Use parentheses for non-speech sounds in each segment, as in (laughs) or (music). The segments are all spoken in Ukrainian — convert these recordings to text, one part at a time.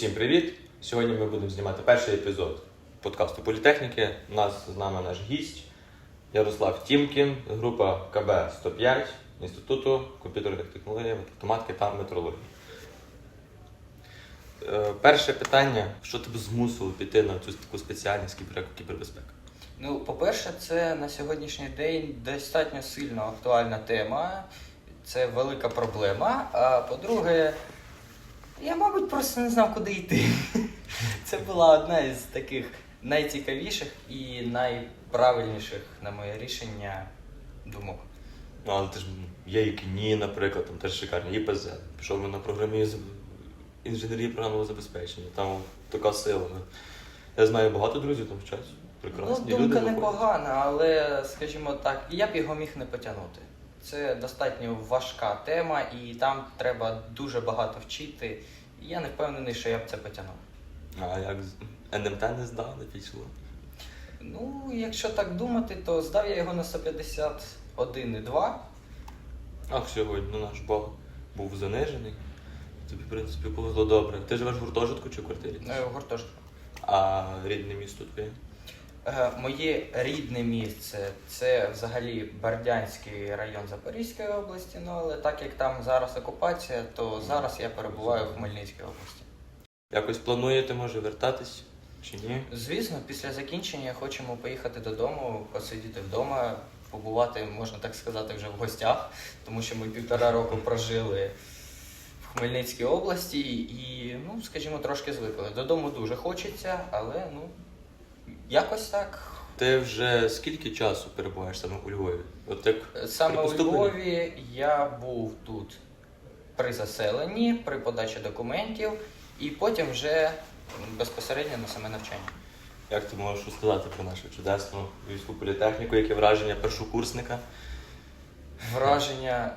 Усім привіт! Сьогодні ми будемо знімати перший епізод подкасту Політехніки. У нас з нами наш гість Ярослав Тімкін, група КБ 105 Інституту комп'ютерних технологій, автоматики та метрології. Е, Перше питання: що тебе змусило піти на цю таку спеціальність кібер- кібербезпека? Ну, по-перше, це на сьогоднішній день достатньо сильно актуальна тема. Це велика проблема. А по-друге, я, мабуть, просто не знав, куди йти. (laughs) Це була одна із таких найцікавіших і найправильніших, на моє рішення, думок. Ну, але ти ж є і КНІ, наприклад, там теж шикарні, ІПЗ. Пішов би на програмізм, інженерії програмного забезпечення, там така сила. Я знаю багато друзів там вчаться. Прекрасні ну, думка люди. непогана, але, скажімо так, я б його міг не потягнути. Це достатньо важка тема, і там треба дуже багато вчити. Я не впевнений, що я б це потягнув. А як з- НМТ не здав, не пішло. Ну, якщо так думати, то здав я його на 151,2. Ах, сьогодні ну, наш Бог був занижений. Тобі, в принципі, повезло добре. Ти живеш в гуртожитку чи в квартирі? е, в гуртожитку. А рідне місто твоє? Е, Моє рідне місце це взагалі Бердянський район Запорізької області. Ну але так як там зараз окупація, то зараз я перебуваю в Хмельницькій області. Якось плануєте, може, вертатись чи ні? Звісно, після закінчення хочемо поїхати додому, посидіти вдома, побувати, можна так сказати, вже в гостях, тому що ми півтора року прожили в Хмельницькій області і, ну, скажімо, трошки звикли. Додому дуже хочеться, але ну, якось так. Ти вже скільки часу перебуваєш саме у Львові? От як Саме у? Львові я був тут при заселенні, при подачі документів, і потім вже безпосередньо на саме навчання. Як ти можеш розказати про нашу чудесну військову політехніку, яке враження першокурсника? Враження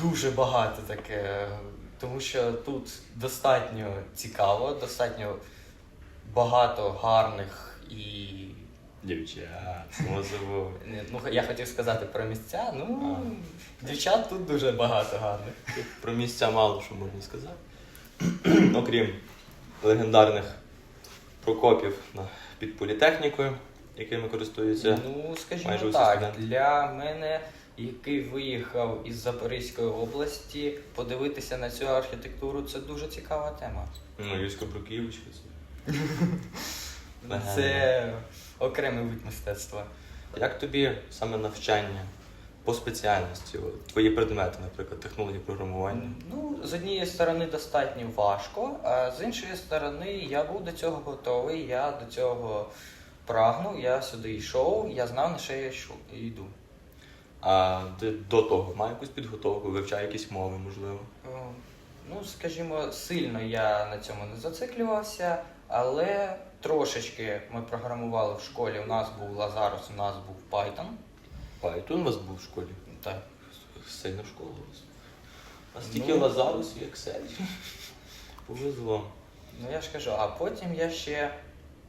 дуже багато таке, тому що тут достатньо цікаво, достатньо багато гарних і. Дівчат, собою. Ну, я хотів сказати про місця. Ну, дівчат тут дуже багато гарних. Про місця мало що можна сказати. (clears throat) Окрім легендарних прокопів під політехнікою, якими користуються. Ну, скажімо майже усі так, студенти. для мене, який виїхав із Запорізької області, подивитися на цю архітектуру це дуже цікава тема. Ну, Юська Бруківочка. це. Легенда. (laughs) Це окремий вид мистецтва. Як тобі саме навчання по спеціальності? Твої предмети, наприклад, технології програмування? Ну, з однієї сторони, достатньо важко, а з іншої сторони, я був до цього готовий, я до цього прагнув, я сюди йшов, я знав, на що я йшов, йду. А ти до того мав якусь підготовку, вивчав якісь мови, можливо? Е, Ну, скажімо, сильно я на цьому не зациклювався, але трошечки ми програмували в школі. У нас був Лазарус, у нас був Python. Python у вас був в школі? Так. Сильно в школу у вас. А стільки Ну. Лазарус і Excel. Повезло. Ну я ж кажу, а потім я ще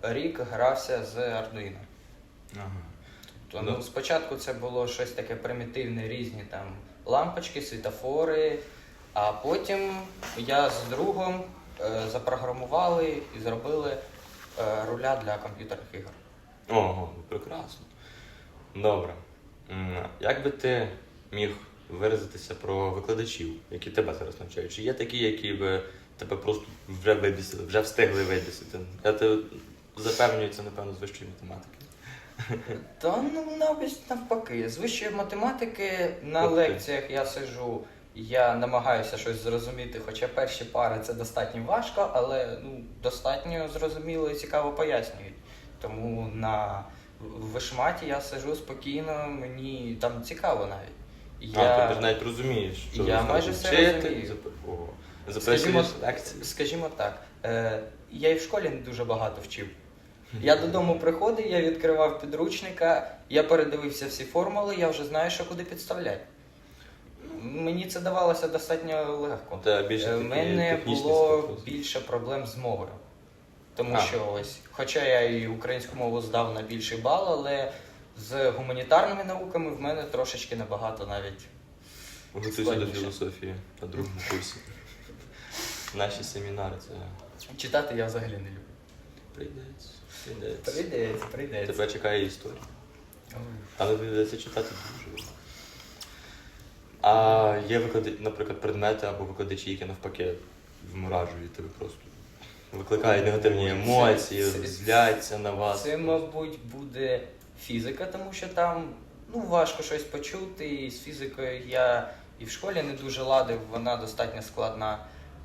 рік грався з Arduino. Ага. То, ну, спочатку це було щось таке примітивне, різні там лампочки, світофори, а потім я з другом запрограмували і зробили е, руля для комп'ютерних ігор. Ого, прекрасно. Добре. Як би ти міг виразитися про викладачів, які тебе зараз навчають? Чи є такі, які би тебе просто вже вибісили, вже встигли вибісити? Я тебе запевнюю, це, напевно, з вищої математики. Та ну навіть навпаки, з вищої математики на ти. лекціях я сиджу, я намагаюся щось зрозуміти, хоча перші пари це достатньо важко, але ну, достатньо зрозуміло і цікаво пояснюють. Тому на вишматі я сиджу спокійно, мені там цікаво навіть. А, ти ж навіть розумієш, що Я ви майже все розумію. зап-. Скажімо, лекції. скажімо так, е, я і в школі не дуже багато вчив. (laughs) Я додому приходив, я відкривав підручника, я передивився всі формули, я вже знаю, що куди підставляти. Мені це давалося достатньо легко. У більше Е, У такі мене технічні було способи. більше проблем з мовою. Тому А. що ось, хоча я і українську мову здав на більший бал, але з гуманітарними науками в мене трошечки набагато навіть Готуйся до складніше. філософії на другому курсі. наші семінари це Читати я взагалі не люблю. прийдеться. Прийдеться. Прийдеться, прийдеться. Тебе чекає історія. Але доведеться читати дуже. А є виклади, наприклад, предмети або викладачі, які навпаки вморажують тебе просто. Викликають негативні емоції, це- зляться на вас. Це, мабуть, буде фізика, тому що там ну, важко щось почути. І з фізикою я і в школі не дуже ладив, вона достатньо складна.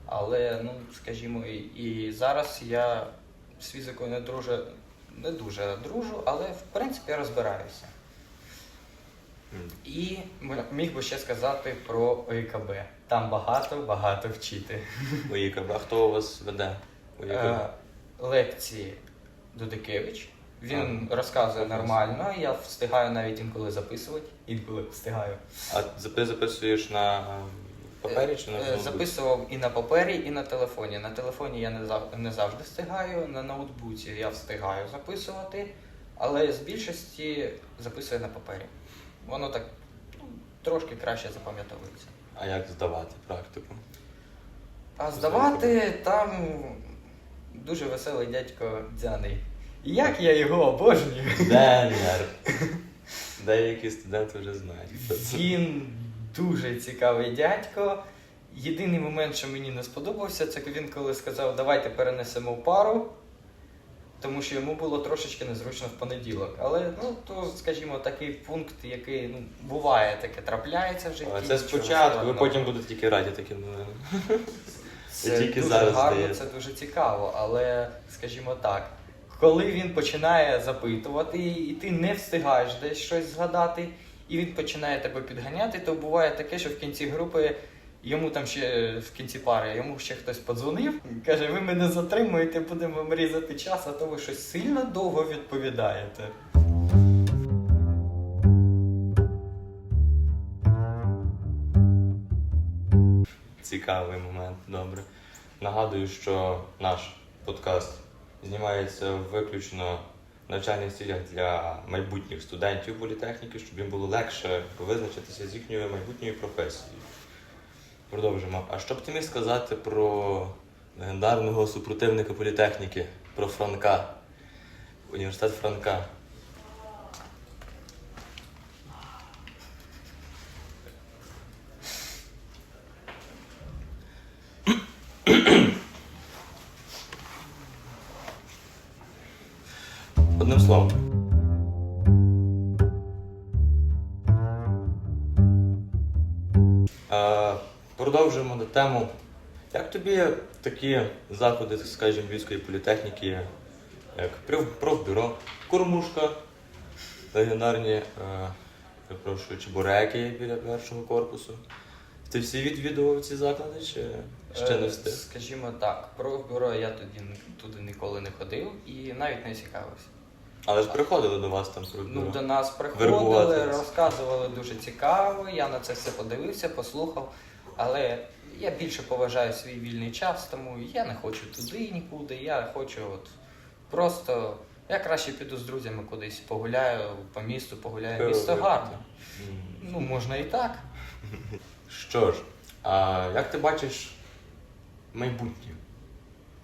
Але, ну, скажімо, і, і зараз я з фізикою не дуже, не дуже дружу, але в принципі розбираюся. І міг би ще сказати про ОІКБ. Там багато-багато вчити. (laughs) ОІКБ. А хто у вас веде? ОІКБ? Е, лекції Дудикевич. Він розказує нормально, я встигаю навіть інколи записувати. Інколи встигаю. А ти записуєш на папері чи на Е, ноутбуці? Записував і на папері, і на телефоні. На телефоні я не зав- не завжди встигаю, на ноутбуці я встигаю записувати, але з більшості записую на папері. Воно так ну, трошки краще запам'ятовується. А як здавати практику? А здавати там дуже веселий дядько Дзяний. І Як я його обожнюю. Денер. (laughs) Деякі студенти вже знають. Він дуже цікавий дядько. Єдиний момент, що мені не сподобався, це він коли сказав, давайте перенесемо в пару, тому що йому було трошечки незручно в понеділок. Але ну то, скажімо, такий пункт, який ну, буває, таке трапляється в житті. А Це спочатку, ви потім будете тільки раді таким новинам. Це тільки дуже зараз гарно, здається. це дуже цікаво, але скажімо так, коли він починає запитувати, і ти не встигаєш десь щось згадати, і він починає тебе підганяти, то буває таке, що в кінці групи йому там ще в кінці пари, йому ще хтось подзвонив, каже, ви мене затримуєте, будемо вам різати час, а то ви щось сильно довго відповідаєте. Цікавий момент, добре. Нагадую, що наш подкаст знімається виключно в навчальних цілях для майбутніх студентів політехніки, щоб їм було легше визначитися з їхньою майбутньою професією. Продовжимо. А що б ти міг сказати про легендарного супротивника політехніки, про Франка, університет Франка? Одним словом. Продовжуємо на тему. Як тобі такі заходи, скажімо, Львівської політехніки, як профбюро, кормушка, легендарні, е, перепрошую, чебуреки біля першого корпусу? Ти всі відвідував ці заклади чи ще не Е, встиг? Скажімо так, про бюро я тоді туди ніколи не ходив і навіть не цікавився. Але ж приходили до вас там профбюро. Ну, до нас приходили, розказували дуже цікаво, я на це все подивився, послухав. Але я більше поважаю свій вільний час, тому я не хочу туди нікуди. Я хочу от просто. Я краще піду з друзями кудись погуляю по місту, погуляю. Місто гарне. Ну, можна і так. Що ж, а як ти бачиш майбутнє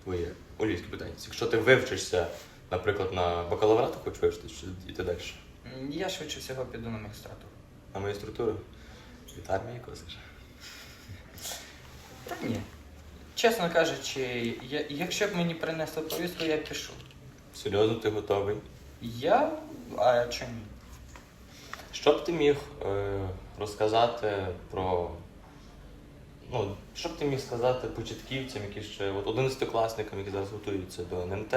твоє Львівській ботаніці? Якщо ти вивчишся, наприклад, на бакалаврату хочеш вивчитися, чи йти далі? Я швидше всього піду на магістратуру. На магістратуру? Від армії косиш? Та ні. Чесно кажучи, я, якщо б мені принесли повістку, я б пішов. Серйозно, ти готовий? Я. А чому? ні? Що б ти міг е, розказати про. Ну, що б ти міг сказати початківцям, які ще от 11-класникам, які зараз готуються до НМТ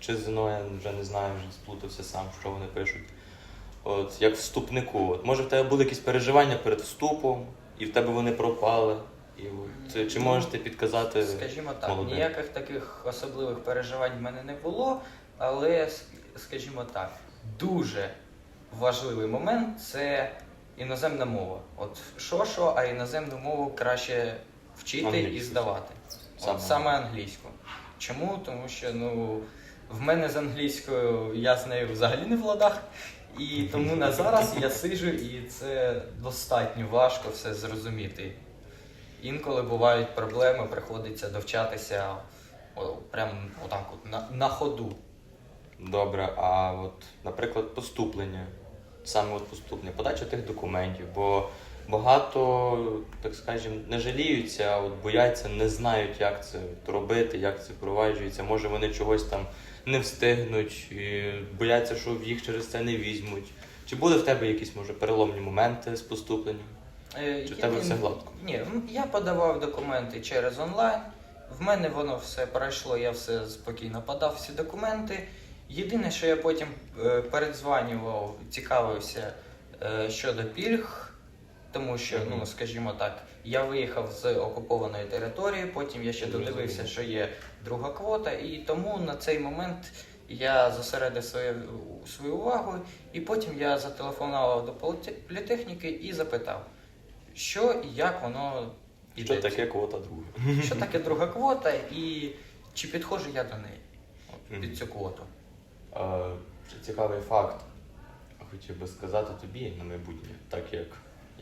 чи ЗНО, я вже не знаю, вже сплутався сам, що вони пишуть. От як вступнику. От, може в тебе були якісь переживання перед вступом, і в тебе вони пропали. І от, чи можеш ти підказати? Скажімо так, молодим? ніяких таких особливих переживань в мене не було, але, скажімо так, дуже важливий момент це іноземна мова. От що що, а іноземну мову краще вчити і здавати. Саме. От саме англійську. Чому? Тому що ну, в мене з англійською я з нею взагалі не в ладах. І тому на зараз я сиджу, і це достатньо важко все зрозуміти. Інколи бувають проблеми, приходиться довчатися о, прям отак от на, на ходу. Добре, а от, наприклад, поступлення, саме от поступлення, подача тих документів, бо багато, так скажемо, не жаліються, а от бояться, не знають, як це робити, як це впроваджується. Може вони чогось там не встигнуть, і бояться, що їх через це не візьмуть. Чи були в тебе якісь, може, переломні моменти з поступленням? Е, Чи в тебе все гладко? Ні, я подавав документи через онлайн. В мене воно все пройшло, я все спокійно подав всі документи. Єдине, що я потім е, передзванював, цікавився е, щодо пільг, тому що, ну скажімо так, я виїхав з окупованої території, потім я ще додивився, що є друга квота, і тому на цей момент я зосередив своє, свою увагу, і потім я зателефонував до політе- політехніки і запитав, що і як воно Що таке квота друга? Що таке друга квота і чи підходжу я до неї от, під цю квоту. Е, цікавий факт. Хотів би сказати тобі на майбутнє, так як,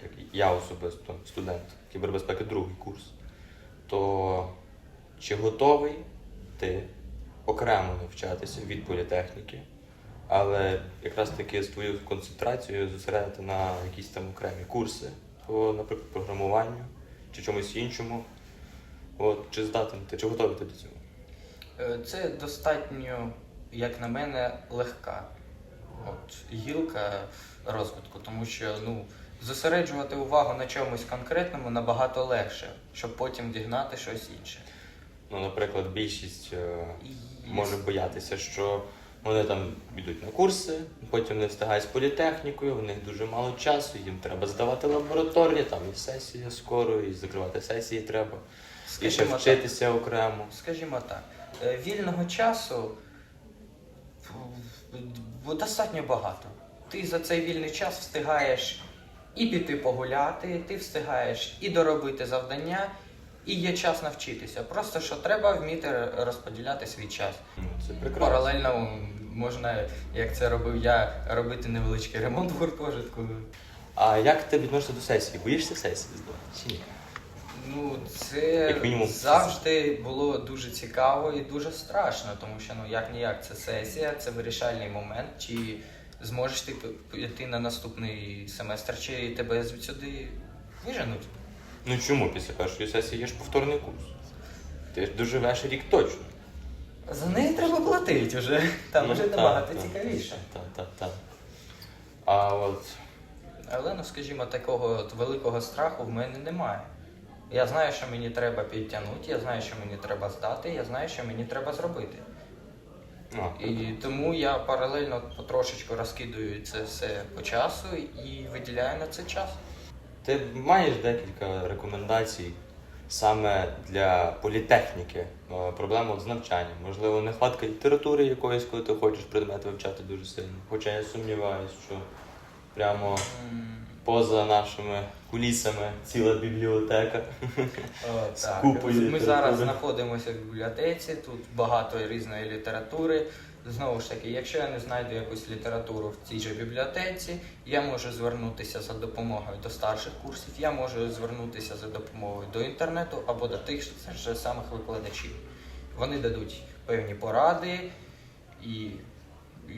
як я особисто студент кібербезпеки другий курс, то чи готовий ти окремо навчатися від політехніки, але якраз таки з твоєю концентрацією зосередити на якісь там окремі курси по, наприклад, програмуванню чи чомусь іншому. От, чи здатен ти, чи готовий ти до цього? Е, Це достатньо, як на мене, легка от, гілка розвитку, тому що ну, зосереджувати увагу на чомусь конкретному набагато легше, щоб потім дігнати щось інше. Ну, наприклад, більшість е, І- може боятися, що вони там йдуть на курси, потім не встигають з політехнікою, в них дуже мало часу, їм треба здавати лабораторні, там і сесія скоро, і закривати сесії треба, і ще Скажімо так. окремо. Скажімо так, е, вільного часу достатньо багато. Ти за цей вільний час встигаєш і піти погуляти, ти встигаєш і доробити завдання, і є час навчитися. Просто що треба вміти розподіляти свій час. Ну, Це прекрасно. Паралельно можна, як це робив я, робити невеличкий ремонт в гуртожитку. А як ти відносишся до сесії? Боїшся сесії? Чи ні? Ну, це Як завжди було дуже цікаво і дуже страшно, тому що ну як ніяк це сесія, це вирішальний момент. Чи зможеш ти піти на наступний семестр, чи тебе звідсюди виженуть? Ну чому після першої сесії є ж повторний курс? Ти ж доживеш рік точно. За неї треба платити вже. Там Ну, вже набагато цікавіше. Так, так, так. А от Але ну скажімо, такого от великого страху в мене немає. Я знаю, що мені треба підтягнути, я знаю, що мені треба здати, я знаю, що мені треба зробити. а, І тому я паралельно потрошечку розкидую це все по часу і виділяю на це час. Ти маєш декілька рекомендацій саме для політехніки, е, проблема з навчанням. Можливо, нехватка літератури якоїсь, коли ти хочеш предмет вивчати дуже сильно. Хоча я сумніваюся, що прямо поза нашими кулісами ціла бібліотека. о, З так. купою Ми літератури. зараз знаходимося в бібліотеці, тут багато різної літератури. Знову ж таки, якщо я не знайду якусь літературу в цій же бібліотеці, я можу звернутися за допомогою до старших курсів, я можу звернутися за допомогою до інтернету або до тих ж самих викладачів. Вони дадуть певні поради, і,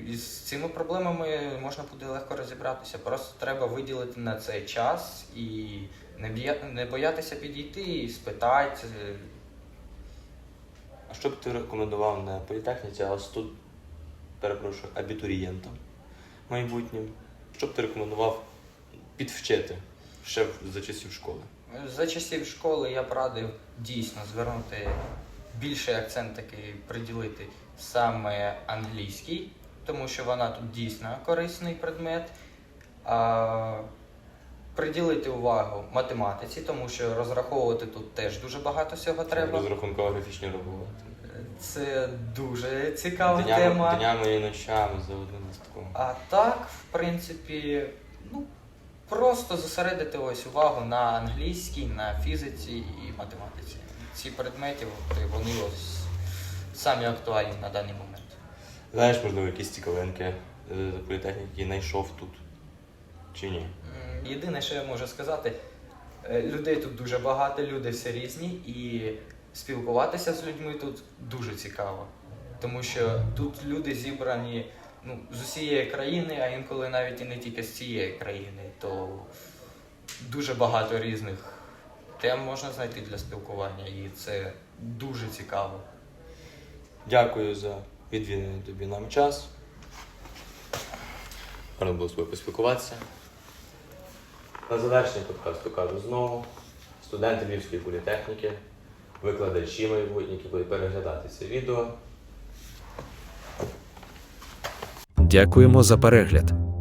і з цими проблемами можна буде легко розібратися. Просто треба виділити на це час і не, боятися підійти і спитати. е, А що б ти рекомендував не політехніці, а студ... перепрошую, абітурієнтам майбутнім? Що б ти рекомендував підвчити ще за часів школи? За часів школи я б радив дійсно звернути більший акцент такий приділити саме англійський, тому що вона тут дійсно корисний предмет. А, приділити увагу математиці, тому що розраховувати тут теж дуже багато всього треба. Розрахунково графічні роботи. Це дуже цікава Днями, тема. днями і ночами за одним листком. А так, в принципі, ну, просто зосередити ось увагу на англійській, на фізиці і математиці. Ці предмети, вони ось самі актуальні на даний момент. Знаєш, можливо, якісь цікавинки е, за політехніки знайшов тут? Чи ні? Єдине, що я можу сказати, Е, Людей тут дуже багато, люди всі різні, і спілкуватися з людьми тут дуже цікаво. Тому що тут люди зібрані ну, з усієї країни, а інколи навіть і не тільки з цієї країни, то дуже багато різних тем можна знайти для спілкування, і це дуже цікаво. Дякую за відвідений тобі нам час. Гарно було з тобою поспілкуватися. На завершення подкасту кажу знову. Студенти Львівської політехніки, викладачі майбутні, які будуть переглядати це відео. Дякуємо за перегляд.